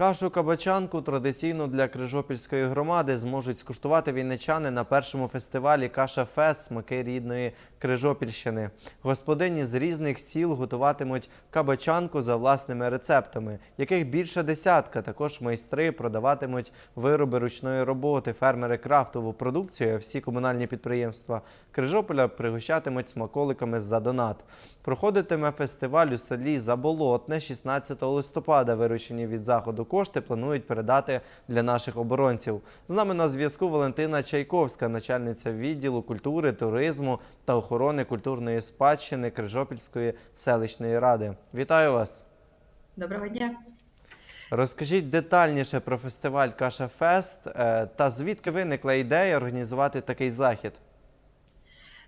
Кашу кабачанку традиційну для Крижопільської громади зможуть скуштувати вінничани на першому фестивалі Каша Фест смаки рідної Крижопільщини. Господині з різних сіл готуватимуть кабачанку за власними рецептами, яких більше десятка. Також майстри продаватимуть вироби ручної роботи, фермери крафтову продукцію. Всі комунальні підприємства Крижополя пригощатимуть смаколиками за донат. Проходитиме фестиваль у селі Заболотне 16 листопада. Виручені від заходу кошти планують передати для наших оборонців. З нами на зв'язку Валентина Чайковська, начальниця відділу культури, туризму та охорони культурної спадщини Крижопільської селищної ради. Вітаю вас! Доброго дня. Розкажіть детальніше про фестиваль Каша Фест е, та звідки виникла ідея організувати такий захід.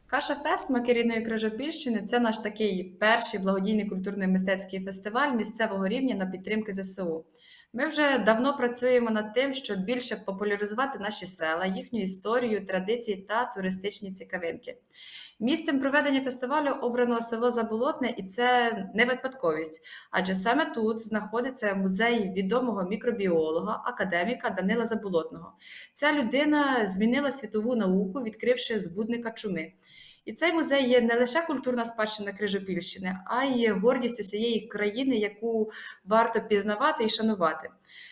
Каша Фест «Смаки рідної Крижопільщини це наш такий перший благодійний культурно-мистецький фестиваль місцевого рівня на підтримки ЗСУ. Ми вже давно працюємо над тим, щоб більше популяризувати наші села, їхню історію, традиції та туристичні цікавинки. Місцем проведення фестивалю обрано село Заболотне, і це не випадковість, адже саме тут знаходиться музей відомого мікробіолога, академіка Данила Заболотного. Ця людина змінила світову науку, відкривши збудника чуми. І цей музей є не лише культурна спадщина Крижопільщини, а й гордість усієї країни, яку варто пізнавати і шанувати.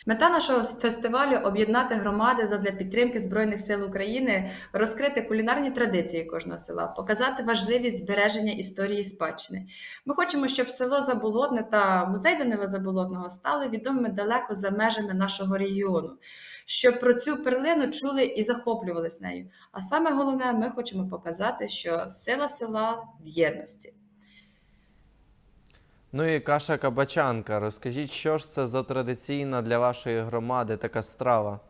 Мета нашого фестивалю об'єднати громади задля підтримки Збройних сил України, розкрити кулінарні традиції кожного села, показати важливість збереження історії спадщини. Ми хочемо, щоб село Заболотне та музей Данила Заболотного стали відомими далеко за межами нашого регіону, щоб про цю перлину чули і захоплювалися нею. А саме головне, ми хочемо показати, що сила села в єдності. Ну і каша кабачанка. Розкажіть, що ж це за традиційна для вашої громади така страва?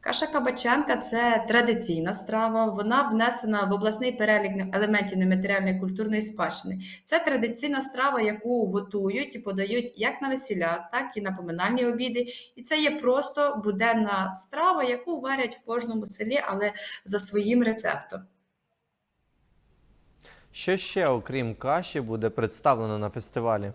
Каша кабачанка це традиційна страва. Вона внесена в обласний перелік елементів нематеріальної культурної спадщини. Це традиційна страва, яку готують і подають як на весіля, так і на поминальні обіди. І це є просто буденна страва, яку варять в кожному селі, але за своїм рецептом. Що ще, окрім каші, буде представлено на фестивалі?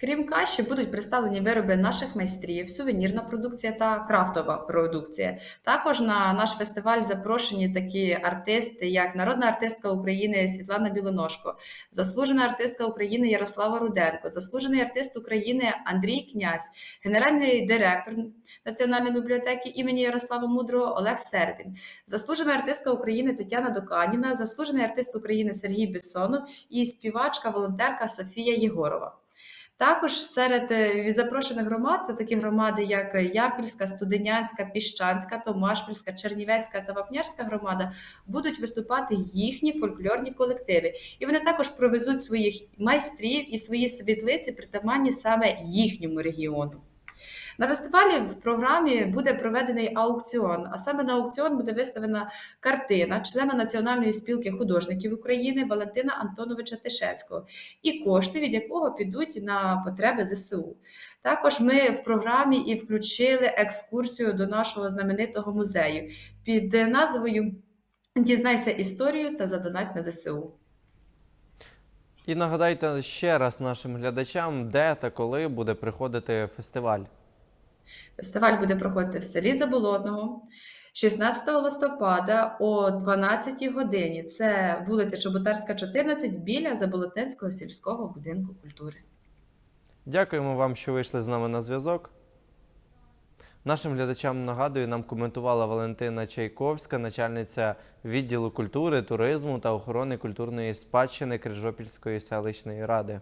Крім каші, будуть представлені вироби наших майстрів, сувенірна продукція та крафтова продукція. Також на наш фестиваль запрошені такі артисти, як народна артистка України Світлана Білоножко, заслужена артистка України Ярослава Руденко, заслужений артист України Андрій Князь, генеральний директор Національної бібліотеки імені Ярослава Мудрого Олег Сербін, заслужена артистка України Тетяна Доканіна, заслужений артист України Сергій Бессонов і співачка, волонтерка Софія Єгорова. Також серед е, запрошених громад це такі громади, як Ямпільська, Студенянська, Піщанська, Томашпільська, Чернівецька та Вапнярська громада будуть виступати їхні фольклорні колективи. І вони також провезуть своїх майстрів і свої світлиці, притаманні саме їхньому регіону. На фестивалі в програмі буде проведений аукціон, а саме на аукціон буде виставлена картина члена Національної спілки художників України Валентина Антоновича Тишецького, і кошти від якого підуть на потреби ЗСУ. Також ми в програмі і включили екскурсію до нашого знаменитого музею під назвою Дізнайся історію та задонать на ЗСУ. І нагадайте ще раз нашим глядачам, де та коли буде приходити фестиваль. Фестиваль буде проходити в селі Заболотного 16 листопада о 12 годині. Це вулиця Чоботарська, 14 біля Заболотнецького сільського будинку культури. Дякуємо вам, що вийшли з нами на зв'язок. Нашим глядачам нагадую, нам коментувала Валентина Чайковська, начальниця відділу культури, туризму та охорони культурної спадщини Крижопільської селищної ради.